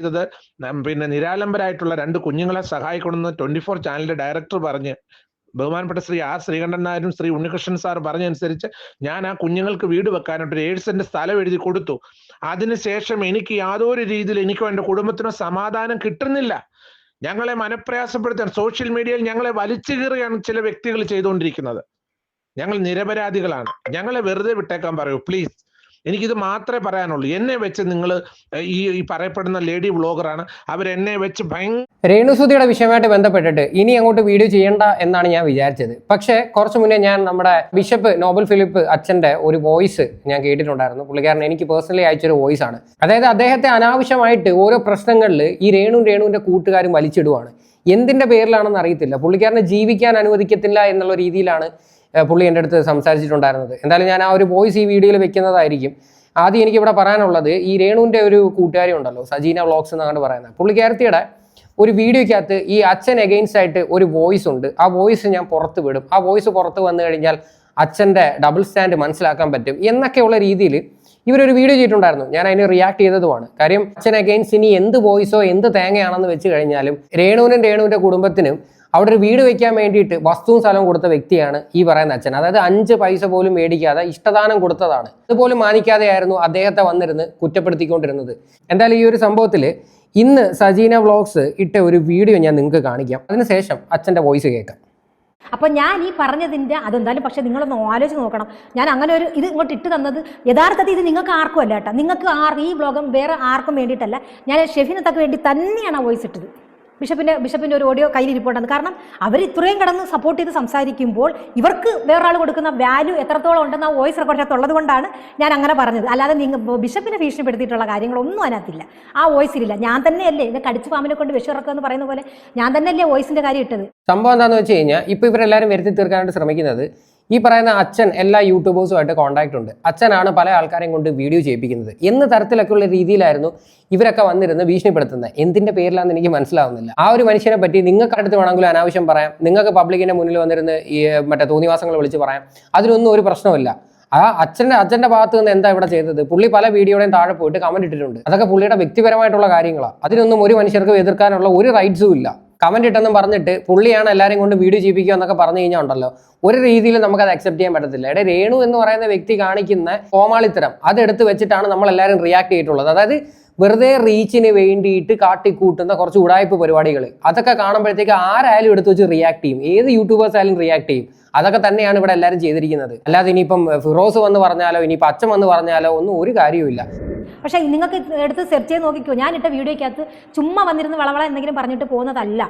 ചെയ്തത്. പിന്നെ നിരാലംബരായിട്ടുള്ള രണ്ട് കുഞ്ഞുങ്ങളെ സഹായിക്കണമെന്ന് ട്വന്റി ഫോർ ചാനലിന്റെ ഡയറക്ടർ പറഞ്ഞ് ബഹുമാനപ്പെട്ട ശ്രീ ആർ ശ്രീകണ്ഠൻ നായരും ശ്രീ ഉണ്ണികൃഷ്ണൻ സാർ പറഞ്ഞനുസരിച്ച് ഞാൻ ആ കുഞ്ഞുങ്ങൾക്ക് വീട് വെക്കാനായിട്ട് ഒരു ഏഴ് സെന്റ് സ്ഥലം എഴുതി കൊടുത്തു. അതിനുശേഷം എനിക്ക് യാതൊരു രീതിയിൽ എനിക്കോ എന്റെ കുടുംബത്തിനോ സമാധാനം കിട്ടുന്നില്ല. ഞങ്ങളെ മനപ്രയാസപ്പെടുത്താൻ സോഷ്യൽ മീഡിയയിൽ ഞങ്ങളെ വലിച്ചു കീറുകയാണ് ചില വ്യക്തികൾ ചെയ്തുകൊണ്ടിരിക്കുന്നത്. ഞങ്ങൾ നിരപരാധികളാണ്. ഞങ്ങളെ വെറുതെ വിട്ടേക്കാൻ പറയൂ പ്ലീസ് എനിക്കിത് മാത്രമേ പറയാനുള്ളൂ. എന്നെ വെച്ച് നിങ്ങൾ ഈ ഈ പറയപ്പെടുന്ന ലേഡി വ്ളോഗറാണ്. അവരെന്നെ വെച്ച് ഭയങ്കര രേണുസുതിയുടെ വിഷയമായിട്ട് ബന്ധപ്പെട്ടിട്ട് ഇനി അങ്ങോട്ട് വീഡിയോ ചെയ്യണ്ട എന്നാണ് ഞാൻ വിചാരിച്ചത്. പക്ഷേ കുറച്ച് മുന്നേ ഞാൻ നമ്മുടെ ബിഷപ്പ് നോബൽ ഫിലിപ്പ് അച്ഛന്റെ ഒരു വോയിസ് ഞാൻ കേട്ടിട്ടുണ്ടായിരുന്നു. പുള്ളിക്കാരൻ എനിക്ക് പേഴ്സണലി അയച്ചൊരു വോയിസ് ആണ് അതായത് അദ്ദേഹത്തെ അനാവശ്യമായിട്ട് ഓരോ പ്രശ്നങ്ങളിൽ ഈ രേണു രേണുവിന്റെ കൂട്ടുകാരും വലിച്ചിടുവാണ്. എന്തിന്റെ പേരിലാണെന്ന് അറിയത്തില്ല. പുള്ളിക്കാരനെ ജീവിക്കാൻ അനുവദിക്കത്തില്ല എന്നുള്ള രീതിയിലാണ് പുള്ളി എന്റെ അടുത്ത് സംസാരിച്ചിട്ടുണ്ടായിരുന്നത്. എന്തായാലും ഞാൻ ആ ഒരു വോയിസ് ഈ വീഡിയോയിൽ വെക്കുന്നതായിരിക്കും. ആദ്യം എനിക്കിവിടെ പറയാനുള്ളത് ഈ രേണുവിന്റെ ഒരു കൂട്ടുകാരി ഉണ്ടല്ലോ സജീന വ്ളോഗ്സ് എന്നാണ് പറയുന്നത്. പുള്ളിക്കാരത്തിയുടെ ഒരു വീഡിയോയ്ക്കകത്ത് ഈ അച്ഛൻ എഗെയിൻസ്റ്റ് ആയിട്ട് ഒരു വോയിസ് ഉണ്ട്. ആ വോയിസ് ഞാൻ പുറത്ത് വിടും. ആ വോയിസ് പുറത്ത് വന്നു കഴിഞ്ഞാൽ അച്ഛന്റെ ഡബിൾ സ്റ്റാൻഡ് മനസ്സിലാക്കാൻ പറ്റും എന്നൊക്കെയുള്ള രീതിയിൽ ഇവരൊരു വീഡിയോ ചെയ്തിട്ടുണ്ടായിരുന്നു. ഞാൻ അതിന് റിയാക്ട് ചെയ്തതുമാണ്. കാര്യം അച്ഛൻ അഗെയിൻസ്റ്റ് ഇനി എന്ത് വോയിസോ എന്ത് തേങ്ങയാണെന്ന് വെച്ച് കഴിഞ്ഞാലും രേണുവിനും രേണുവിന്റെ കുടുംബത്തിനും അവിടെ ഒരു വീട് വെക്കാൻ വേണ്ടിയിട്ട് വസ്തുവും സ്ഥലവും കൊടുത്ത വ്യക്തിയാണ് ഈ പറയുന്ന അച്ഛൻ. അതായത് അഞ്ച് പൈസ പോലും മേടിക്കാതെ ഇഷ്ടദാനം കൊടുത്തതാണ്. അതുപോലും മാനിക്കാതെയായിരുന്നു അദ്ദേഹത്തെ വന്നിരുന്ന് കുറ്റപ്പെടുത്തിക്കൊണ്ടിരുന്നത്. എന്തായാലും ഈ ഒരു സംഭവത്തിൽ ഇന്ന് സജീന വ്ലോഗ്സ് ഇട്ട ഒരു വീഡിയോ ഞാൻ നിങ്ങൾക്ക് കാണിക്കാം. അതിനുശേഷം അച്ഛന്റെ വോയിസ് കേൾക്കാം. അപ്പൊ ഞാൻ ഈ പറഞ്ഞതിന്റെ അതെന്തായാലും പക്ഷെ നിങ്ങളൊന്ന് ആലോചിച്ച് നോക്കണം. ഞാൻ അങ്ങനെ ഒരു ഇത് ഇങ്ങോട്ട് ഇട്ട് തന്നത് യഥാർത്ഥത്തിൽ ഇത് നിങ്ങൾക്ക് ആർക്കും അല്ല കേട്ടോ. നിങ്ങൾക്ക് ആർ ഈ വ്ലോഗം വേറെ ആർക്കും വേണ്ടിയിട്ടല്ല. ഞാൻ ഷെഫിനത്തൊക്കെ വേണ്ടി തന്നെയാണ് വോയിസ് ഇട്ടത്. ബിഷപ്പിന്റെ ബിഷപ്പിന്റെ ഒരു ഓഡിയോ കയ്യിലിരിപ്പുണ്ടെന്ന് കാരണം അവർ ഇത്രയും കിടന്ന് സപ്പോർട്ട് ചെയ്ത് സംസാരിക്കുമ്പോൾ ഇവർക്ക് വേറൊരാൾ കൊടുക്കുന്ന വാല്യൂ എത്രത്തോളം ഉണ്ടെന്ന് ആ വോയിസ് റെക്കോർഡിനകത്ത് ഉള്ളത് കൊണ്ടാണ് ഞാൻ അങ്ങനെ പറഞ്ഞത്. അല്ലാതെ നിങ്ങൾ ബിഷപ്പിനെ ഭീഷണിപ്പെടുത്തിയിട്ടുള്ള കാര്യങ്ങളൊന്നും അതിനകത്തില്ല. ആ വോയിസിലില്ല ഞാൻ തന്നെയല്ലേ ഇത് കടിച്ചു പാമ്പിനെ കൊണ്ട് വിഷമിറക്കുക എന്ന് പറയുന്ന പോലെ ഞാൻ തന്നെയല്ലേ വോയിസിന്റെ കാര്യം ഇട്ടത്. സംഭവം എന്താണെന്ന് വെച്ച് കഴിഞ്ഞാൽ ഇപ്പോൾ ഇവരെല്ലാവരും വരുത്തി തീർക്കാനായിട്ട് ശ്രമിക്കുന്നത് ഈ പറയുന്ന അച്ഛൻ എല്ലാ യൂട്യൂബേഴ്സുമായിട്ട് കോൺടാക്ട് ഉണ്ട്. അച്ഛനാണ് പല ആൾക്കാരെയും കൊണ്ട് വീഡിയോ ചെയ്യിപ്പിക്കുന്നത്. എന്ന തരത്തിലൊക്കെയുള്ള രീതിയിലായിരുന്നു ഇവരൊക്കെ വന്നിരുന്ന് ഭീഷണിപ്പെടുത്തുന്നത്. എന്തിന്റെ പേരിലാണെന്ന് എനിക്ക് മനസ്സിലാവുന്നില്ല. ആ ഒരു മനുഷ്യനെ പറ്റി നിങ്ങൾക്ക് അടുത്ത് വേണമെങ്കിലും അനാവശ്യം പറയാം. നിങ്ങൾക്ക് പബ്ലിക്കിന്റെ മുന്നിൽ വന്നിരുന്ന് ഈ മറ്റേ തോന്നിവാസങ്ങൾ വിളിച്ച് പറയാം. അതിനൊന്നും ഒരു പ്രശ്നമില്ല ആ അച്ഛന്റെ അച്ഛന്റെ ഭാഗത്ത് നിന്ന് എന്താ ഇവിടെ ചെയ്തത്? പുള്ളി പല വീഡിയോയുടെയും താഴെ പോയിട്ട് കമന്റ് ഇട്ടിട്ടുണ്ട്. അതൊക്കെ പുള്ളിയുടെ വ്യക്തിപരമായിട്ടുള്ള കാര്യങ്ങളാണ് അതിനൊന്നും ഒരു മനുഷ്യർക്ക് എതിർക്കാനുള്ള ഒരു റൈറ്റ്സും ഇല്ല. കമന്റ് ഇട്ടെന്നും പറഞ്ഞിട്ട് പുള്ളിയാണ് എല്ലാവരും കൊണ്ട് വീഡിയോ ചെയ്യിപ്പിക്കുക എന്നൊക്കെ പറഞ്ഞു കഴിഞ്ഞാൽ ഉണ്ടല്ലോ. ഒരു രീതിയിൽ നമുക്ക് അത് അക്സെപ്റ്റ് ചെയ്യാൻ പറ്റത്തില്ല. എടേ രേണു എന്ന് പറയുന്ന വ്യക്തി കാണിക്കുന്ന കോമാളിത്തരം അതെടുത്ത് വെച്ചിട്ടാണ് നമ്മൾ എല്ലാവരും റിയാക്ട് ചെയ്തിട്ടുള്ളത്. അതായത് വെറുതെ റീച്ചിന് വേണ്ടിയിട്ട് കാട്ടിക്കൂട്ടുന്ന കുറച്ച് ഉടായ്പ പരിപാടികൾ അതൊക്കെ കാണുമ്പോഴത്തേക്ക് ആരായാലും എടുത്ത് വെച്ച് റിയാക്ട് ചെയ്യും. ഏത് യൂട്യൂബേഴ്സ് ആയാലും റിയാക്ട് ചെയ്യും. അതൊക്കെ തന്നെയാണ് ഇവിടെ എല്ലാവരും ചെയ്തിരിക്കുന്നത്. അല്ലാതെ ഇനിയിപ്പം ഫിറോസ് വന്ന് പറഞ്ഞാലോ ഇനി അച്ഛൻ വന്ന് പറഞ്ഞാലോ ഒന്നും ഒരു കാര്യവുമില്ല. പക്ഷേ നിങ്ങൾക്ക് എടുത്ത് സെർച്ച് ചെയ്ത് നോക്കിക്കോ. ഞാൻ ഇട്ട വീഡിയോയ്ക്കകത്ത് ചുമ്മാ വന്നിരുന്ന് വളവള എന്തെങ്കിലും പറഞ്ഞിട്ട് പോകുന്നതല്ല.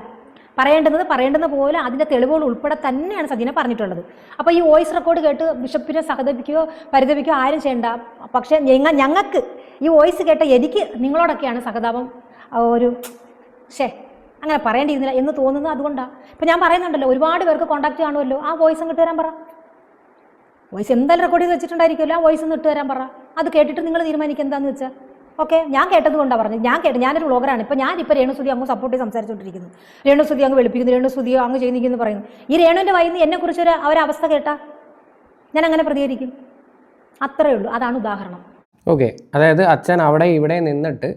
പറയേണ്ടുന്നത് പറയേണ്ടുന്ന പോലെ അതിന്റെ തെളിവുകൾ ഉൾപ്പെടെ തന്നെയാണ് സജീന പറഞ്ഞിട്ടുള്ളത്. അപ്പോൾ ഈ വോയിസ് റെക്കോർഡ് കേട്ട് ബിഷപ്പിനെ സഹതപിക്കുകയോ പരിതപിക്കുകയോ ആരും ചെയ്യണ്ട. പക്ഷേ ഞങ്ങ ഞങ്ങൾക്ക് ഈ വോയിസ് കേട്ട എനിക്ക് നിങ്ങളോടൊക്കെയാണ് സഹതാപം ഒരു ഷേ അങ്ങനെ പറയേണ്ടിയിരുന്നില്ല എന്ന് തോന്നുന്നത് അതുകൊണ്ടാണ് ഇപ്പം ഞാൻ പറയുന്നുണ്ടല്ലോ ഒരുപാട് പേർക്ക് കോൺടാക്ട് കാണുമല്ലോ. ആ വോയിസ് അങ്ങോട്ട് വരാൻ പറ. വോയിസ് എന്തായാലും റെക്കോർഡ് ചെയ്ത് വെച്ചിട്ടുണ്ടായിരിക്കുമല്ലോ ആ വോയിസ് ഒന്ന് ഇട്ട് തരാൻ പറ. അത് കേട്ടിട്ട് നിങ്ങൾ തീരുമാനിക്കുക എന്താണെന്ന് വെച്ചാൽ ഓക്കെ ഞാൻ കേട്ടത് കൊണ്ടാണ് പറഞ്ഞത്. ഞാൻ കേട്ടു ഞാനൊരു വ്ളോഗറാണ് ഇപ്പോൾ രേണുസുതി അങ്ങ് സപ്പോർട്ട് ചെയ്ത് സംസാരിച്ചുകൊണ്ടിരിക്കുന്നു രേണുസുതി അങ്ങ് വെളുപ്പിക്കുന്നു രേണുസുതി അങ്ങ് ചെയ്യുന്നിരിക്കുന്നു പറയുന്നു. ഈ രേണുവിന്റെ വൈകുന്ന എന്നെക്കുറിച്ച് ഒരു അവരവസ്ഥ കേട്ടാ? ഞാൻ അങ്ങനെ പ്രതികരിക്കും. അത്രയേ ഉള്ളൂ. അതാണ് ഉദാഹരണം. ഓക്കെ അതായത് അച്ഛൻ അവിടെ ഇവിടെ നിന്നിട്ട്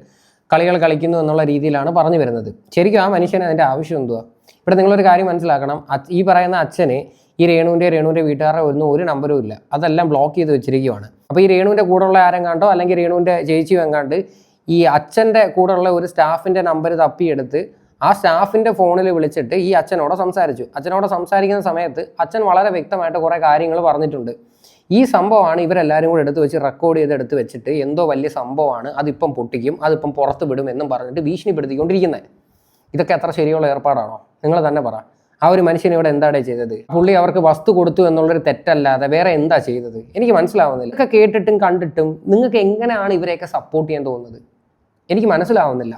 കളികൾ കളിക്കുന്നു എന്നുള്ള രീതിയിലാണ് പറഞ്ഞു വരുന്നത്. ശരിക്കും ആ മനുഷ്യന് അതിന്റെ ആവശ്യം എന്തുവാ? ഇവിടെ നിങ്ങളൊരു കാര്യം മനസ്സിലാക്കണം. ഈ പറയുന്ന അച്ഛന് ഈ രേണുവിന്റെ രേണുവിന്റെ വീട്ടുകാരുടെ ഒന്നും ഒരു നമ്പറും ഇല്ല. അതെല്ലാം ബ്ലോക്ക് ചെയ്ത് വെച്ചിരിക്കുകയാണ് അപ്പോൾ ഈ രേണുവിന്റെ കൂടെയുള്ള കണ്ടോ? അല്ലെങ്കിൽ രേണുവിന്റെ ചേച്ചി എങ്ങാണ്ട് ഈ അച്ഛന്റെ കൂടെയുള്ള ഒരു സ്റ്റാഫിന്റെ നമ്പർ തപ്പിയെടുത്ത് ആ സ്റ്റാഫിന്റെ ഫോണിൽ വിളിച്ചിട്ട് ഈ അച്ഛനോട് സംസാരിച്ചു. അച്ഛനോട് സംസാരിക്കുന്ന സമയത്ത് അച്ഛൻ വളരെ വ്യക്തമായിട്ട് കുറേ കാര്യങ്ങൾ പറഞ്ഞിട്ടുണ്ട്. ഈ സംഭവമാണ് ഇവരെല്ലാവരും കൂടെ എടുത്ത് വെച്ച് റെക്കോർഡ് ചെയ്ത് എടുത്ത് വെച്ചിട്ട് എന്തോ വലിയ സംഭവമാണ്. അതിപ്പം പൊട്ടിക്കും അതിപ്പം പുറത്ത് വിടും എന്നും പറഞ്ഞിട്ട് ഭീഷണിപ്പെടുത്തിക്കൊണ്ടിരിക്കുന്നത്. ഇതൊക്കെ എത്ര ശരിയുള്ള ഏർപ്പാടാണോ? നിങ്ങൾ തന്നെ പറ. ആ ഒരു മനുഷ്യൻ ഇവിടെ എന്താണ് ചെയ്തത്? പുള്ളി അവർക്ക് വസ്തു കൊടുത്തു എന്നുള്ളൊരു തെറ്റല്ലാതെ വേറെ എന്താ ചെയ്തത്? എനിക്ക് മനസ്സിലാവുന്നില്ല. ഇതൊക്കെ കേട്ടിട്ടും കണ്ടിട്ടും നിങ്ങൾക്ക് എങ്ങനെയാണ് ഇവരെയൊക്കെ സപ്പോർട്ട് ചെയ്യാൻ തോന്നുന്നത്? എനിക്ക് മനസ്സിലാവുന്നില്ല.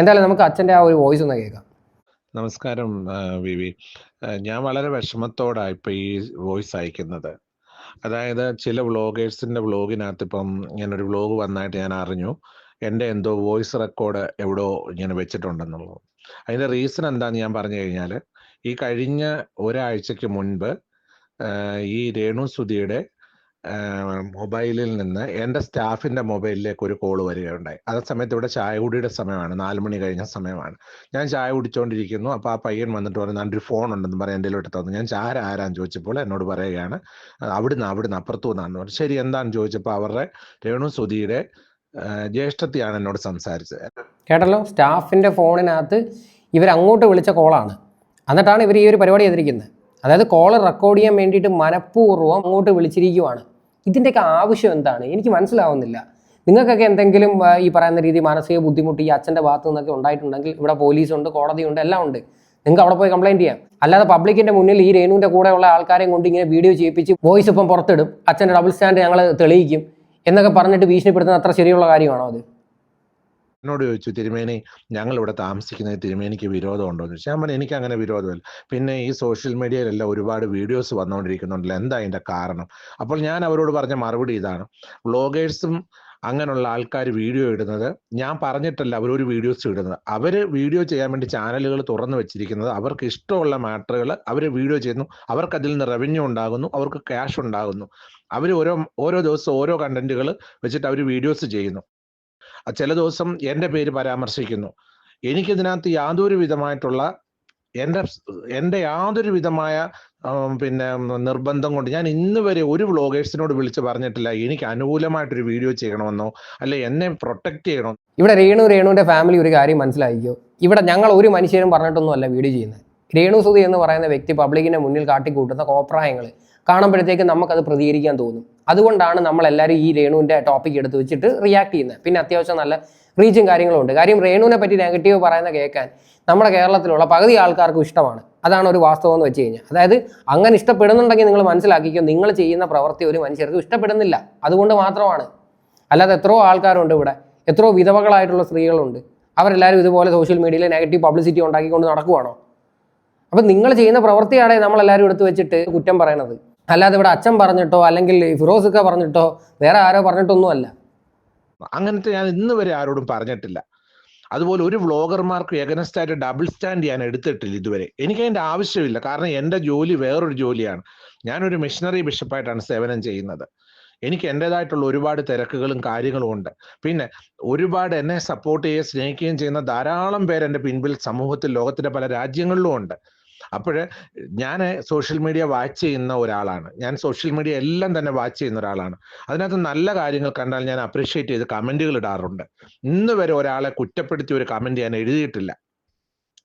എന്തായാലും നമുക്ക് അച്ഛന്റെ ആ ഒരു വോയിസ് ഒന്ന് കേൾക്കാം. നമസ്കാരം വിവി. ഞാൻ വളരെ വിഷമത്തോടാണ് ഇപ്പൊ ഈ വോയിസ് അയക്കുന്നത്. അതായത് ചില വ്ളോഗേഴ്സിന്റെ വ്ളോഗിനകത്ത് ഇപ്പം ഞാൻ ഒരു വ്ളോഗ് വന്നായിട്ട് ഞാൻ അറിഞ്ഞു. എന്റെ എന്തോ വോയിസ് റെക്കോർഡ് എവിടോ ഇങ്ങനെ വെച്ചിട്ടുണ്ടെന്നുള്ളത്. അതിന്റെ റീസൺ എന്താണെന്ന് ഞാൻ പറഞ്ഞു കഴിഞ്ഞാൽ ഈ കഴിഞ്ഞ ഒരാഴ്ചക്ക് മുൻപ് ഈ രേണു സുധിയുടെ മൊബൈലിൽ നിന്ന് എന്റെ സ്റ്റാഫിന്റെ മൊബൈലിലേക്ക് ഒരു കോൾ വരികയുണ്ടായി. അതേ സമയത്ത് ഇവിടെ ചായ കുടിയുടെ സമയമാണ്. നാല് മണി കഴിഞ്ഞ സമയമാണ്. ഞാൻ ചായ കുടിച്ചുകൊണ്ടിരിക്കുന്നു അപ്പോൾ ആ പയ്യൻ വന്നിട്ട് പറഞ്ഞു ഒരു ഫോൺ ഉണ്ടെന്ന് പറയാൻ എന്റെ എടുത്തു തന്നു ഞാൻ ചാര ആരാന്ന് ചോദിച്ചപ്പോൾ എന്നോട് പറയുകയാണ് "ആ, അവിടുന്ന് അവിടുന്ന് അപ്പുറത്തു നിന്നാന്ന് പറഞ്ഞു. ശരി എന്താണെന്ന് ചോദിച്ചപ്പോൾ അവരുടെ രേണു സുധിയുടെ ജ്യേഷ്ഠത്തിയാണ് എന്നോട് സംസാരിച്ചത്. കേട്ടല്ലോ? സ്റ്റാഫിന്റെ ഫോണിനകത്ത് ഇവർ അങ്ങോട്ട് വിളിച്ച കോളാണ്. എന്നിട്ടാണ് ഇവർ ഈ ഒരു പരിപാടി എതിരിക്കുന്നത് അതായത് കോൾ റെക്കോർഡ് ചെയ്യാൻ വേണ്ടിയിട്ട് മനഃപൂർവം അങ്ങോട്ട് വിളിച്ചിരിക്കുവാണ്. ഇതിന്റെയൊക്കെ ആവശ്യം എന്താണ്? എനിക്ക് മനസ്സിലാവുന്നില്ല. നിങ്ങൾക്കൊക്കെ എന്തെങ്കിലും ഈ പറയുന്ന രീതി മാനസിക ബുദ്ധിമുട്ട് ഈ അച്ഛന്റെ ഭാഗത്തു നിന്നൊക്കെ ഉണ്ടായിട്ടുണ്ടെങ്കിൽ ഇവിടെ പോലീസുണ്ട് കോടതിയുണ്ട് എല്ലാം ഉണ്ട്. നിങ്ങൾക്ക് അവിടെ പോയി കംപ്ലൈന്റ് ചെയ്യാം. അല്ലാതെ പബ്ലിക്കിന്റെ മുന്നിൽ ഈ രേണുവിന്റെ കൂടെയുള്ള ആൾക്കാരെയും കൊണ്ട് ഇങ്ങനെ വീഡിയോ ചെയ്യിപ്പിച്ച് വോയിസ് ഇപ്പം പുറത്തിടും. അച്ഛന്റെ ഡബിൾ സ്റ്റാൻഡ് ഞങ്ങൾ തെളിയിക്കും. എന്നൊക്കെ പറഞ്ഞിട്ട് ഭീഷണിപ്പെടുത്തുന്ന അത്ര ശരിയുള്ള കാര്യമാണോ അത്? എന്നോട് ചോദിച്ചു തിരുമേനി ഞങ്ങളിവിടെ താമസിക്കുന്നത് തിരുമേനിക്ക് വിരോധമുണ്ടോ? എന്ന് ചോദിച്ചാൽ ഞാൻ എനിക്ക് അങ്ങനെ വിരോധമില്ല. പിന്നെ ഈ സോഷ്യൽ മീഡിയയിലെല്ലാം ഒരുപാട് വീഡിയോസ് വന്നുകൊണ്ടിരിക്കുന്നുണ്ടല്ലോ. എന്താ അതിന്റെ കാരണം? അപ്പോൾ ഞാൻ അവരോട് പറഞ്ഞ മറുപടി ഇതാണ്. വ്ളോഗേഴ്സും അങ്ങനെയുള്ള ആൾക്കാർ വീഡിയോ ഇടുന്നത് ഞാൻ പറഞ്ഞിട്ടല്ല അവരൊരു വീഡിയോസ് ഇടുന്നത്. അവർ വീഡിയോ ചെയ്യാൻ വേണ്ടി ചാനലുകൾ തുറന്നു വെച്ചിരിക്കുന്നത് അവർക്ക് ഇഷ്ടമുള്ള മാറ്ററുകൾ അവർ വീഡിയോ ചെയ്യുന്നു. അവർക്ക് അതിൽ നിന്ന് റവന്യൂ ഉണ്ടാകുന്നു അവർക്ക് ക്യാഷ് ഉണ്ടാകുന്നു. അവർ ഓരോ ഓരോ ദിവസവും ഓരോ കണ്ടന്റുകൾ വെച്ചിട്ട് അവർ വീഡിയോസ് ചെയ്യുന്നു. ചില ദിവസം എന്റെ പേര് പരാമർശിക്കുന്നു. എനിക്കിതിനകത്ത് യാതൊരു വിധമായിട്ടുള്ള എന്റെ എന്റെ യാതൊരു വിധമായ പിന്നെ നിർബന്ധം കൊണ്ട് ഞാൻ ഇന്ന് വരെ ഒരു വ്ളോഗേഴ്സിനോട് വിളിച്ച് പറഞ്ഞിട്ടില്ല. എനിക്ക് അനുകൂലമായിട്ടൊരു വീഡിയോ ചെയ്യണമെന്നോ അല്ലെ എന്നെ പ്രൊട്ടക്ട് ചെയ്യണം? ഇവിടെ രേണു രേണുവിന്റെ ഫാമിലി ഒരു കാര്യം മനസ്സിലായിക്കോ ഇവിടെ ഞങ്ങൾ ഒരു മനുഷ്യരും പറഞ്ഞിട്ടൊന്നും അല്ല വീഡിയോ ചെയ്യുന്നത്. രേണു സുധി എന്ന് പറയുന്ന വ്യക്തി പബ്ലിക്കിന്റെ മുന്നിൽ കാട്ടിക്കൂട്ടുന്ന കോപ്രായങ്ങൾ കാണുമ്പോഴത്തേക്ക് നമുക്കത് പ്രതികരിക്കാൻ തോന്നും. അതുകൊണ്ടാണ് നമ്മൾ എല്ലാവരും ഈ രേണുവിന്റെ ടോപ്പിക് എടുത്ത് വെച്ചിട്ട് റിയാക്ട് ചെയ്യുന്നത്. പിന്നെ അത്യാവശ്യം നല്ല റീച്ചും കാര്യങ്ങളും ഉണ്ട്. കാര്യം രേണുവിനെ പറ്റി നെഗറ്റീവ് പറയുന്ന കേൾക്കാൻ നമ്മുടെ കേരളത്തിലുള്ള പകുതി ആൾക്കാർക്കും ഇഷ്ടമാണ്. അതാണ് ഒരു വാസ്തവം എന്ന് വെച്ച് കഴിഞ്ഞാൽ. അതായത് അങ്ങനെ ഇഷ്ടപ്പെടുന്നുണ്ടെങ്കിൽ നിങ്ങൾ മനസ്സിലാക്കിക്കോ നിങ്ങൾ ചെയ്യുന്ന പ്രവൃത്തി ഒരു മനുഷ്യർക്ക് ഇഷ്ടപ്പെടുന്നില്ല. അതുകൊണ്ട് മാത്രമാണ്. അല്ലാതെ എത്രയോ ആൾക്കാരുണ്ട് ഇവിടെ. എത്രയോ വിധവകളായിട്ടുള്ള സ്ത്രീകളുണ്ട്. അവരെല്ലാവരും ഇതുപോലെ സോഷ്യൽ മീഡിയയിൽ നെഗറ്റീവ് പബ്ലിസിറ്റി ഉണ്ടാക്കിക്കൊണ്ട് നടക്കുവാണോ? അപ്പം നിങ്ങൾ ചെയ്യുന്ന പ്രവൃത്തിയാണ് നമ്മളെല്ലാവരും എടുത്തു വെച്ചിട്ട് കുറ്റം പറയണത്. അല്ലാതെ ഇവിടെ അച്ഛൻ പറഞ്ഞിട്ടോ അല്ലെങ്കിൽ ഫിറോസൊക്കെ പറഞ്ഞിട്ടോ വേറെ ആരോ പറഞ്ഞിട്ടൊന്നുമല്ല. അങ്ങനത്തെ ഞാൻ ഇന്ന് വരെ ആരോടും പറഞ്ഞിട്ടില്ല. അതുപോലെ ഒരു വ്ളോഗർമാർക്ക് എഗനസ്റ്റായിട്ട് ഡബിൾ സ്റ്റാൻഡ് ഞാൻ എടുത്തിട്ടില്ല ഇതുവരെ. എനിക്ക് അതിന്റെ ആവശ്യമില്ല. കാരണം എന്റെ ജോലി വേറൊരു ജോലിയാണ്. ഞാനൊരു മിഷണറി ബിഷപ്പായിട്ടാണ് സേവനം ചെയ്യുന്നത്. എനിക്ക് എന്റെതായിട്ടുള്ള ഒരുപാട് തിരക്കുകളും കാര്യങ്ങളും ഉണ്ട്. പിന്നെ ഒരുപാട് എന്നെ സപ്പോർട്ട് ചെയ്യുകയും സ്നേഹിക്കുകയും ചെയ്യുന്ന ധാരാളം പേര് എന്റെ പിൻപിൽ സമൂഹത്തിൽ ലോകത്തിന്റെ പല രാജ്യങ്ങളിലും ഉണ്ട്. അപ്പോൾ ഞാൻ സോഷ്യൽ മീഡിയ വാച്ച് ചെയ്യുന്ന ഒരാളാണ്. ഞാൻ സോഷ്യൽ മീഡിയ എല്ലാം തന്നെ വാച്ച് ചെയ്യുന്ന ഒരാളാണ്. അതിനകത്ത് നല്ല കാര്യങ്ങൾ കണ്ടാൽ ഞാൻ അപ്രീഷിയേറ്റ് ചെയ്ത് കമന്റുകൾ ഇടാറുണ്ട്. ഇന്ന് വരെ ഒരാളെ കുറ്റപ്പെടുത്തി ഒരു കമന്റ് ഞാൻ എഴുതിയിട്ടില്ല.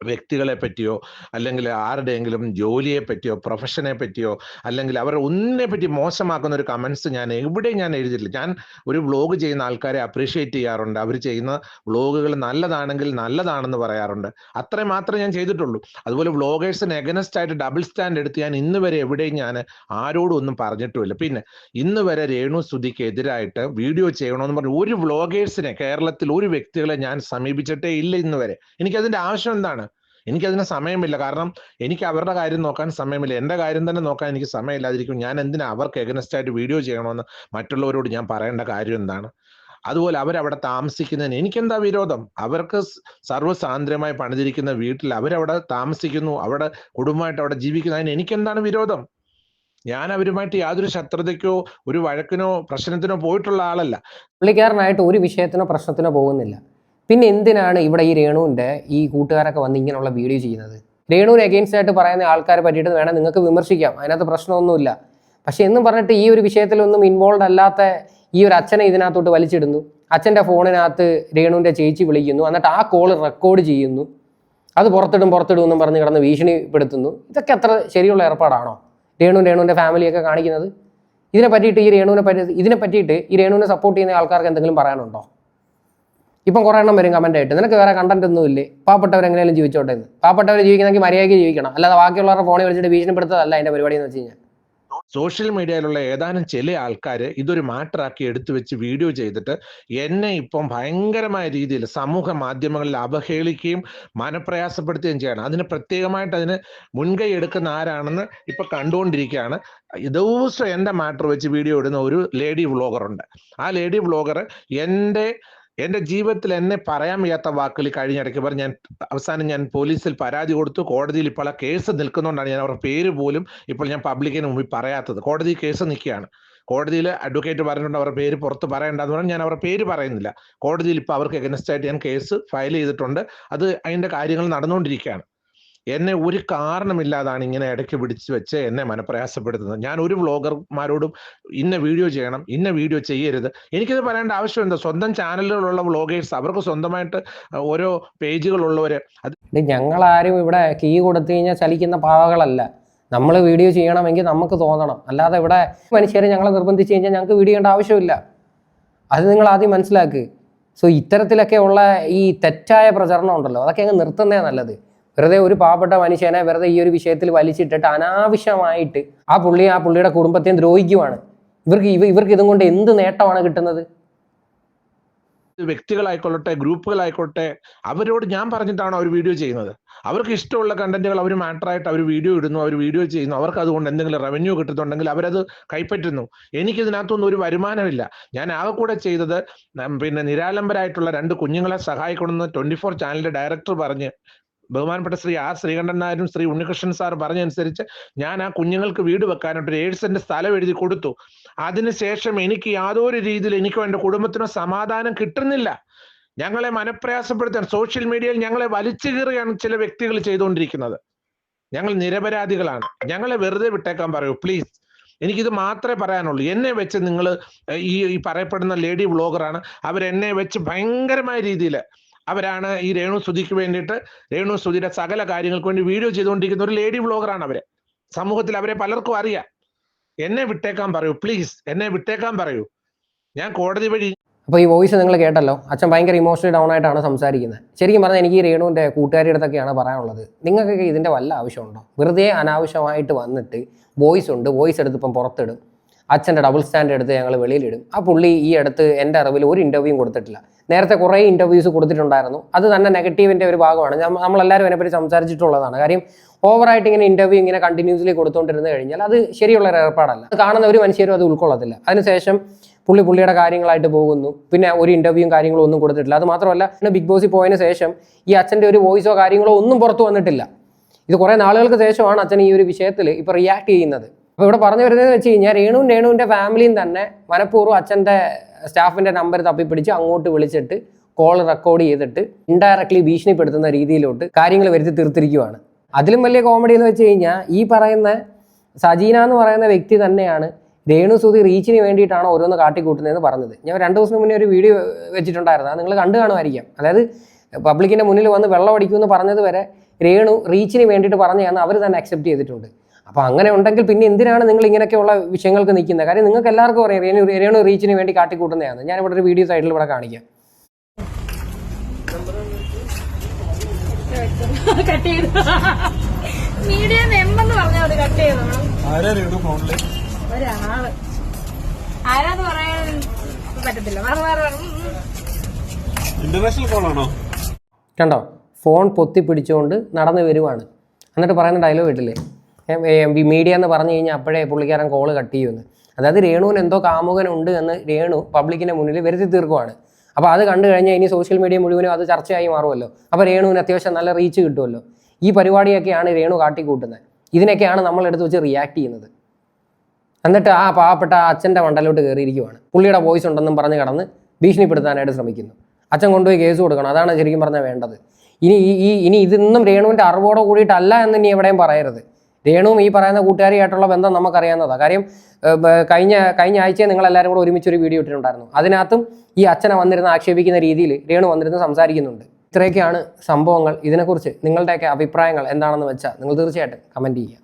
വ്യക്തികളെ പറ്റിയോ അല്ലെങ്കിൽ ആരുടെയെങ്കിലും ജോലിയെ പറ്റിയോ പ്രൊഫഷനെ പറ്റിയോ അല്ലെങ്കിൽ അവർ ഒന്നിനെ പറ്റി മോശമാക്കുന്ന ഒരു കമൻസ് ഞാൻ എവിടെയും ഞാൻ എഴുതിയിട്ടില്ല. ഞാൻ ഒരു വ്ളോഗ് ചെയ്യുന്ന ആൾക്കാരെ അപ്രീഷിയേറ്റ് ചെയ്യാറുണ്ട്. അവർ ചെയ്യുന്ന വ്ളോഗുകൾ നല്ലതാണെങ്കിൽ നല്ലതാണെന്ന് പറയാറുണ്ട്. അത്രയും മാത്രമേ ഞാൻ ചെയ്തിട്ടുള്ളൂ. അതുപോലെ വ്ളോഗേഴ്സിന് എഗനസ്റ്റ് ആയിട്ട് ഡബിൾ സ്റ്റാൻഡ് എടുത്ത് ഞാൻ ഇന്ന് വരെ എവിടെയും ഞാൻ ആരോടും ഒന്നും പറഞ്ഞിട്ടുമില്ല. പിന്നെ ഇന്ന് വരെ രേണു സ്തുതിക്ക് എതിരായിട്ട് വീഡിയോ ചെയ്യണമെന്ന് പറഞ്ഞു ഒരു വ്ളോഗേഴ്സിനെ കേരളത്തിൽ ഒരു വ്യക്തികളെ ഞാൻ സമീപിച്ചിട്ടേ ഇല്ല ഇന്ന് വരെ. എനിക്കതിന്റെ ആവശ്യം എന്താണ്? എനിക്കതിന് സമയമില്ല. കാരണം എനിക്ക് അവരുടെ കാര്യം നോക്കാൻ സമയമില്ല. എന്റെ കാര്യം തന്നെ നോക്കാൻ എനിക്ക് സമയമില്ലാതിരിക്കും. ഞാൻ എന്തിനാ അവർക്ക് എഗനസ്റ്റ് ആയിട്ട് വീഡിയോ ചെയ്യണമെന്ന് മറ്റുള്ളവരോട് ഞാൻ പറയേണ്ട കാര്യം എന്താണ്? അതുപോലെ അവരവിടെ താമസിക്കുന്നതിന് എനിക്കെന്താ വിരോധം? അവർക്ക് സർവസാന്ദ്രമായി പണിതിരിക്കുന്ന വീട്ടിൽ അവരവിടെ താമസിക്കുന്നു. അവിടെ കുടുംബമായിട്ട് അവിടെ ജീവിക്കുന്നതിന് എനിക്കെന്താണ് വിരോധം? ഞാൻ അവരുമായിട്ട് യാതൊരു ശത്രുതയ്ക്കോ ഒരു വഴക്കിനോ പ്രശ്നത്തിനോ പോയിട്ടുള്ള ആളല്ല. പുള്ളിക്കാരനായിട്ട് ഒരു വിഷയത്തിനോ പ്രശ്നത്തിനോ പോകുന്നില്ല. പിന്നെ എന്തിനാണ് ഇവിടെ ഈ രേണുവിന്റെ ഈ കൂട്ടുകാരൊക്കെ വന്ന് ഇങ്ങനെയുള്ള വീഡിയോ ചെയ്യുന്നത്? രേണുവിന് അഗെയിൻസ്റ്റ് ആയിട്ട് പറയുന്ന ആൾക്കാരെ പറ്റിയിട്ട് വേണം നിങ്ങൾക്ക് വിമർശിക്കാം. അതിനകത്ത് പ്രശ്നമൊന്നുമില്ല. പക്ഷേ എന്നും പറഞ്ഞിട്ട് ഈ ഒരു വിഷയത്തിലൊന്നും ഇൻവോൾവ് അല്ലാത്ത ഈ ഒരു അച്ഛനെ ഇതിനകത്തോട്ട് വലിച്ചിടുന്നു. അച്ഛന്റെ ഫോണിനകത്ത് രേണുവിന്റെ ചേച്ചി വിളിക്കുന്നു. എന്നിട്ട് ആ കോൾ റെക്കോർഡ് ചെയ്യുന്നു. അത് പുറത്തിടും പുറത്തിടും എന്നും പറഞ്ഞ് കിടന്ന് ഭീഷണിപ്പെടുത്തുന്നു. ഇതൊക്കെ അത്ര ശരിയുള്ള ഏർപ്പാടാണോ? രേണു രേണുവിന്റെ ഫാമിലിയൊക്കെ കാണിക്കുന്നത്? ഇതിനെ പറ്റിയിട്ട് ഈ രേണുവിനെ പറ്റി ഇതിനെ പറ്റിയിട്ട് ഈ രേണുവിനെ സപ്പോർട്ട് ചെയ്യുന്ന ആൾക്കാർക്ക് എന്തെങ്കിലും പറയാനുണ്ടോ? ഇപ്പം കുറേ എണ്ണം വരും കമന്റ് ആയിട്ട്. നിനക്ക് വേറെ കണ്ടന്റ് ഒന്നും ഇല്ലേ? പാവപ്പെട്ടവർ എങ്ങനെയാലും ജീവിച്ചോട്ടെ എന്ന്. പാവപ്പെട്ടവർ ജീവിക്കണമെങ്കിൽ മര്യാദയ്ക്ക് ജീവിക്കണം. അല്ലാതെ ബാക്കിയുള്ളവരുടെ ഫോണിൽ വിളിച്ചിട്ട് ഭീഷണിപ്പെടുത്തതല്ല അതിന്റെ പരിപാടി എന്ന് വെച്ച് കഴിഞ്ഞാൽ. സോഷ്യൽ മീഡിയയിലുള്ള ഏതാനും ചില ആൾക്കാർ ഇതൊരു മാറ്ററാക്കി എടുത്തു വെച്ച് വീഡിയോ ചെയ്തിട്ട് എന്നെ ഇപ്പം ഭയങ്കരമായ രീതിയിൽ സമൂഹ മാധ്യമങ്ങളിൽ അവഹേളിക്കുകയും മനപ്രയാസപ്പെടുത്തുകയും ചെയ്യണം. അതിന് പ്രത്യേകമായിട്ട് അതിന് മുൻകൈ എടുക്കുന്ന ആരാണെന്ന് ഇപ്പൊ കണ്ടുകൊണ്ടിരിക്കുകയാണ്. ദിവസം എന്റെ മാറ്റർ വെച്ച് വീഡിയോ ഇടുന്ന ഒരു ലേഡി വ്ളോഗർ ഉണ്ട്. ആ ലേഡി വ്ളോഗർ എന്റെ എന്റെ ജീവിതത്തിൽ എന്നെ പറയാൻ വയ്യാത്ത വാക്കുകൾ കഴിഞ്ഞിടയ്ക്ക് പറഞ്ഞ് ഞാൻ അവസാനം ഞാൻ പോലീസിൽ പരാതി കൊടുത്തു. കോടതിയിൽ ഇപ്പോൾ ആ കേസ് നിൽക്കുന്നതുകൊണ്ടാണ് ഞാൻ അവരുടെ പേര് പോലും ഇപ്പോൾ ഞാൻ പബ്ലിക്കിന് മുമ്പിൽ പറയാത്തത്. കോടതി കേസ് നിൽക്കുകയാണ്. കോടതിയിൽ അഡ്വക്കേറ്റ് പറഞ്ഞിട്ടുണ്ട് അവരുടെ പേര് പുറത്ത് പറയേണ്ടെന്ന് പറഞ്ഞാൽ ഞാൻ അവരുടെ പേര് പറയുന്നില്ല. കോടതിയിൽ ഇപ്പോൾ അവർക്ക് എഗനസ്റ്റ് ആയിട്ട് ഞാൻ കേസ് ഫയൽ ചെയ്തിട്ടുണ്ട്. അത് അതിന്റെ കാര്യങ്ങൾ നടന്നുകൊണ്ടിരിക്കുകയാണ്. എന്നെ ഒരു കാരണമില്ലാതാണ് ഇങ്ങനെ ഇടയ്ക്ക് പിടിച്ച് വെച്ച് എന്നെ മനപ്രയാസപ്പെടുത്തുന്നത്. ഞാൻ ഒരു വ്ളോഗർമാരോടും ഇന്ന വീഡിയോ ചെയ്യണം ഇന്ന വീഡിയോ ചെയ്യരുത്. എനിക്കിത് പറയേണ്ട ആവശ്യമുണ്ട് സ്വന്തം ചാനലുകളുള്ള വ്ളോഗേഴ്സ് അവർക്ക് സ്വന്തമായിട്ട് ഓരോ പേജുകളുള്ളവർ അത് ഞങ്ങളാരും ഇവിടെ കീ കൊടുത്തു കഴിഞ്ഞാൽ ചലിക്കുന്ന പാവകളല്ല. നമ്മൾ വീഡിയോ ചെയ്യണമെങ്കിൽ നമുക്ക് തോന്നണം. അല്ലാതെ ഇവിടെ മനുഷ്യരെ ഞങ്ങളെ നിർബന്ധിച്ച് കഴിഞ്ഞാൽ ഞങ്ങൾക്ക് വീഡിയോ ചെയ്യേണ്ട ആവശ്യമില്ല. അത് നിങ്ങൾ ആദ്യം മനസ്സിലാക്കുക സോ ഇത്തരത്തിലൊക്കെ ഉള്ള ഈ തെറ്റായ പ്രചരണം ഉണ്ടല്ലോ. അതൊക്കെ അങ്ങ് നിർത്തുന്നേ നല്ലത്. വെറുതെ ഒരു പാവപ്പെട്ട മനുഷ്യനെ വെറുതെ ഈ ഒരു വിഷയത്തിൽ വലിച്ചിട്ടിട്ട് അനാവശ്യമായിട്ട് ആ പുള്ളി ആ പുള്ളിയുടെ കുടുംബത്തെയും ദ്രോഹിക്കുവാണ്. ഇവർക്ക് ഇവ ഇവർക്ക് ഇതും കൊണ്ട് എന്ത് നേട്ടമാണ് കിട്ടുന്നത്? വ്യക്തികളായിക്കൊള്ളട്ടെ ഗ്രൂപ്പുകളായിക്കോട്ടെ അവരോട് ഞാൻ പറഞ്ഞിട്ടാണ് അവർ വീഡിയോ ചെയ്യുന്നത്. അവർക്ക് ഇഷ്ടമുള്ള കണ്ടന്റുകൾ അവർ മാറ്ററായിട്ട് അവർ വീഡിയോ ഇടുന്നു അവർ വീഡിയോ ചെയ്യുന്നു. അവർക്ക് അതുകൊണ്ട് എന്തെങ്കിലും റവന്യൂ കിട്ടുന്നുണ്ടെങ്കിൽ അവരത് കൈപ്പറ്റുന്നു. എനിക്കിതിനകത്തൊന്നും ഒരു വരുമാനമില്ല. ഞാൻ ആകെ കൂടെ ചെയ്തത് പിന്നെ നിരാലംബരായിട്ടുള്ള രണ്ട് കുഞ്ഞുങ്ങളെ സഹായിക്കണമെന്ന് ട്വന്റി ഫോർ ചാനലിന്റെ ഡയറക്ടർ പറഞ്ഞ് ബഹുമാനപ്പെട്ട ശ്രീ ആർ ശ്രീകണ്ഠൻ നായരും ശ്രീ ഉണ്ണികൃഷ്ണൻ സാർ പറഞ്ഞനുസരിച്ച് ഞാൻ ആ കുഞ്ഞുങ്ങൾക്ക് വീട് വെക്കാനായിട്ട് ഒരു ഏഴ് സ്ഥലം എഴുതി കൊടുത്തു. അതിനുശേഷം എനിക്ക് യാതൊരു രീതിയിൽ എനിക്കോ എന്റെ കുടുംബത്തിനോ സമാധാനം കിട്ടുന്നില്ല. ഞങ്ങളെ മനപ്രയാസപ്പെടുത്താൻ സോഷ്യൽ മീഡിയയിൽ ഞങ്ങളെ വലിച്ചു കീറുകയാണ് ചില വ്യക്തികൾ ചെയ്തുകൊണ്ടിരിക്കുന്നത്. ഞങ്ങൾ നിരപരാധികളാണ്. ഞങ്ങളെ വെറുതെ വിട്ടേക്കാൻ പറയൂ പ്ലീസ്. എനിക്കിത് മാത്രമേ പറയാനുള്ളൂ. എന്നെ വെച്ച് നിങ്ങൾ ഈ പറയപ്പെടുന്ന ലേഡി വ്ളോഗറാണ്. അവരെന്നെ വെച്ച് ഭയങ്കരമായ രീതിയിൽ അവരാണ് ഈ രേണു സ്തുതിക്ക് വേണ്ടിയിട്ട് രേണു സ്തുതിയുടെ സകല കാര്യങ്ങൾക്ക് വേണ്ടി വീഡിയോ ചെയ്തുകൊണ്ടിരിക്കുന്ന ഒരു ലേഡി വ്ളോഗറാണ് അവർ. സമൂഹത്തിൽ അവരെ പലർക്കും അറിയാം. എന്നെ വിട്ടേക്കാൻ പറയൂ പ്ലീസ് എന്നെ വിട്ടേക്കാൻ പറയൂ. ഞാൻ കോടതി വഴി അപ്പോൾ ഈ വോയിസ് നിങ്ങൾ കേട്ടല്ലോ അച്ഛൻ ഭയങ്കര ഇമോഷണലി ഡൗൺ ആയിട്ടാണ് സംസാരിക്കുന്നത്. ശരിക്കും പറഞ്ഞാൽ എനിക്ക് ഈ രേണുവിന്റെ കൂട്ടുകാരുടെ അടുത്തൊക്കെയാണ് പറയാനുള്ളത്. നിങ്ങൾക്കൊക്കെ ഇതിന്റെ വല്ല ആവശ്യമുണ്ടോ? വെറുതെ അനാവശ്യമായിട്ട് വന്നിട്ട് വോയിസ് ഉണ്ട് വോയിസ് എടുത്ത് ഇപ്പം പുറത്തിടും. അച്ഛന്റെ ഡബിൾ സ്റ്റാൻഡ് എടുത്ത് ഞങ്ങൾ വെളിയിലിടും. ആ പുള്ളി ഈ അടുത്ത് എന്റെ അറിവിൽ ഒരു ഇന്റർവ്യൂ കൊടുത്തിട്ടില്ല. നേരത്തെ കുറേ ഇന്റർവ്യൂസ് കൊടുത്തിട്ടുണ്ടായിരുന്നു. അത് തന്നെ നെഗറ്റീവിന്റെ ഒരു ഭാഗമാണ്. നമ്മളെല്ലാവരും അതിനെപ്പറ്റി സംസാരിച്ചിട്ടുള്ളതാണ്. കാര്യം ഓവറായിട്ട് ഇങ്ങനെ ഇന്റർവ്യൂ ഇങ്ങനെ കണ്ടിന്യൂസ്ലി കൊടുത്തുകൊണ്ടിരുന്ന് കഴിഞ്ഞാൽ അത് ശരിയുള്ള ഒരു ഏർപ്പാടല്ല. കാണുന്ന ഒരു മനുഷ്യരും അത് ഉൾക്കൊള്ളത്തില്ല. അതിനുശേഷം പുള്ളി പുള്ളിയുടെ കാര്യങ്ങളായിട്ട് പോകുന്നു. പിന്നെ ഒരു ഇന്റർവ്യൂവും കാര്യങ്ങളും ഒന്നും കൊടുത്തിട്ടില്ല. അത് മാത്രമല്ല പിന്നെ ബിഗ് ബോസിൽ പോയതിന് ശേഷം ഈ അച്ഛന്റെ ഒരു വോയിസോ കാര്യങ്ങളോ ഒന്നും പുറത്തു വന്നിട്ടില്ല. ഇത് കുറേ നാളുകൾക്ക് ശേഷമാണ് അച്ഛൻ ഈ ഒരു വിഷയത്തിൽ ഇപ്പോൾ റിയാക്ട് ചെയ്യുന്നത്. അപ്പോൾ ഇവിടെ പറഞ്ഞു വരുന്നത് വെച്ച് കഴിഞ്ഞാൽ രേണുവും രേണുവിന്റെ ഫാമിലിയും തന്നെ മനഃപൂർവം അച്ഛന്റെ സ്റ്റാഫിന്റെ നമ്പർ തപ്പിപ്പിടിച്ച് അങ്ങോട്ട് വിളിച്ചിട്ട് കോൾ റെക്കോർഡ് ചെയ്തിട്ട് ഇൻഡയറക്ട്ലി ഭീഷണിപ്പെടുത്തുന്ന രീതിയിലോട്ട് കാര്യങ്ങൾ വരുത്തി തീർത്തിരിക്കുവാണ്. അതിലും വലിയ കോമഡി എന്ന് വെച്ച് കഴിഞ്ഞാൽ ഈ പറയുന്ന സജീന എന്ന് പറയുന്ന വ്യക്തി തന്നെയാണ് രേണു സുധി റീച്ചിന് വേണ്ടിയിട്ടാണ് ഓരോന്ന് കാട്ടിക്കൂട്ടുന്നതെന്ന് പറഞ്ഞത്. ഞാൻ രണ്ട് ദിവസം മുന്നേ ഒരു വീഡിയോ വെച്ചിട്ടുണ്ടായിരുന്നു. നിങ്ങൾ കണ്ടു കാണുമായിരിക്കാം. അതായത് പബ്ലിക്കിന്റെ മുന്നിൽ വന്ന് വെള്ളം അടിക്കുമെന്ന് പറഞ്ഞത് വരെ രേണു റീച്ചിന് വേണ്ടിയിട്ട് പറഞ്ഞതാണ്. അവർ തന്നെ അക്സെപ്റ്റ് ചെയ്തിട്ടുണ്ട്. അപ്പോൾ അങ്ങനെ ഉണ്ടെങ്കിൽ പിന്നെ എന്തിനാണ് നിങ്ങൾ ഇങ്ങനെയൊക്കെയുള്ള വിഷയങ്ങൾക്ക് നിൽക്കുന്നത്? കാര്യം നിങ്ങൾക്ക് എല്ലാവർക്കും അറിയാം. രേണു രേണു റീച്ചിന് വേണ്ടി കാട്ടിക്കൂട്ടുന്നതാണ്. ഞാനിവിടെ ഇവിടെ ഒരു വീഡിയോ സൈഡിൽ ഇവിടെ കാണിക്കാം. മീഡിയം പറഞ്ഞാൽ അത് കട്ട് ചെയ്തു. ഫോണിൽ? ഒരാൾ. ആരാന്ന് പറയാൻ പറ്റത്തില്ല. ഇന്റർനാഷണൽ കോളാണോ കണ്ടോ? ഫോൺ പൊത്തി പിടിച്ചുകൊണ്ട് നടന്നു വരുവാണ്. എന്നിട്ട് പറയുന്ന ഡയലോഗ് ഇട്ടില്ലേ മീഡിയ എന്ന് പറഞ്ഞു കഴിഞ്ഞാൽ അപ്പോഴേ പുള്ളിക്കാരൻ കോൾ കട്ട് ചെയ്യുമെന്ന് അതായത് രേണുവിന് എന്തോ കാമുകനുണ്ട് എന്ന് രേണു പബ്ലിക്കിന്റെ മുന്നിൽ വരുത്തി തീർക്കുവാണ്. അപ്പോൾ അത് കണ്ടു കഴിഞ്ഞാൽ ഇനി സോഷ്യൽ മീഡിയ മുഴുവനും അത് ചർച്ചയായി മാറുമല്ലോ. അപ്പോൾ രേണുവിന് അത്യാവശ്യം നല്ല റീച്ച് കിട്ടുമല്ലോ. ഈ പരിപാടിയൊക്കെയാണ് രേണു കാട്ടിക്കൂട്ടുന്നത്. ഇതിനൊക്കെയാണ് നമ്മൾ എടുത്ത് വെച്ച് റിയാക്ട് ചെയ്യുന്നത്. എന്നിട്ട് ആ പാവപ്പെട്ട അച്ഛന്റെ മണ്ടലോട്ട് കയറിയിരിക്കുവാണ്. പുള്ളിയുടെ വോയിസ് ഉണ്ടെന്നും പറഞ്ഞ് കടന്ന് ഭീഷണിപ്പെടുത്താനായിട്ട് ശ്രമിക്കുന്നു. അച്ഛൻ കൊണ്ടുപോയി കേസ് കൊടുക്കണം. അതാണ് ശരിക്കും പറഞ്ഞാൽ വേണ്ടത്. ഇനി ഈ ഇനി ഇതൊന്നും രേണുവിന്റെ അറിവോടെ കൂടിയിട്ടല്ല എന്ന് ഇനി എവിടെയും പറയരുത്. രേണുവും ഈ പറയുന്ന കൂട്ടുകാരിയായിട്ടുള്ള ബന്ധം നമുക്കറിയാവുന്നതാണ് കാര്യം കഴിഞ്ഞ കഴിഞ്ഞ ആഴ്ച നിങ്ങൾ എല്ലാവരും കൂടെ ഒരുമിച്ച് ഒരു വീഡിയോ ഇട്ടിട്ടുണ്ടായിരുന്നു. അതിനകത്തും ഈ അച്ഛനെ വന്നിരുന്ന് ആക്ഷേപിക്കുന്ന രീതിയിൽ രേണു വന്നിരുന്ന് സംസാരിക്കുന്നുണ്ട്. ഇത്രയൊക്കെയാണ് സംഭവങ്ങൾ. ഇതിനെക്കുറിച്ച് നിങ്ങളുടെയൊക്കെ അഭിപ്രായങ്ങൾ എന്താണെന്ന് വെച്ചാൽ നിങ്ങൾ തീർച്ചയായിട്ടും കമന്റ് ചെയ്യുക.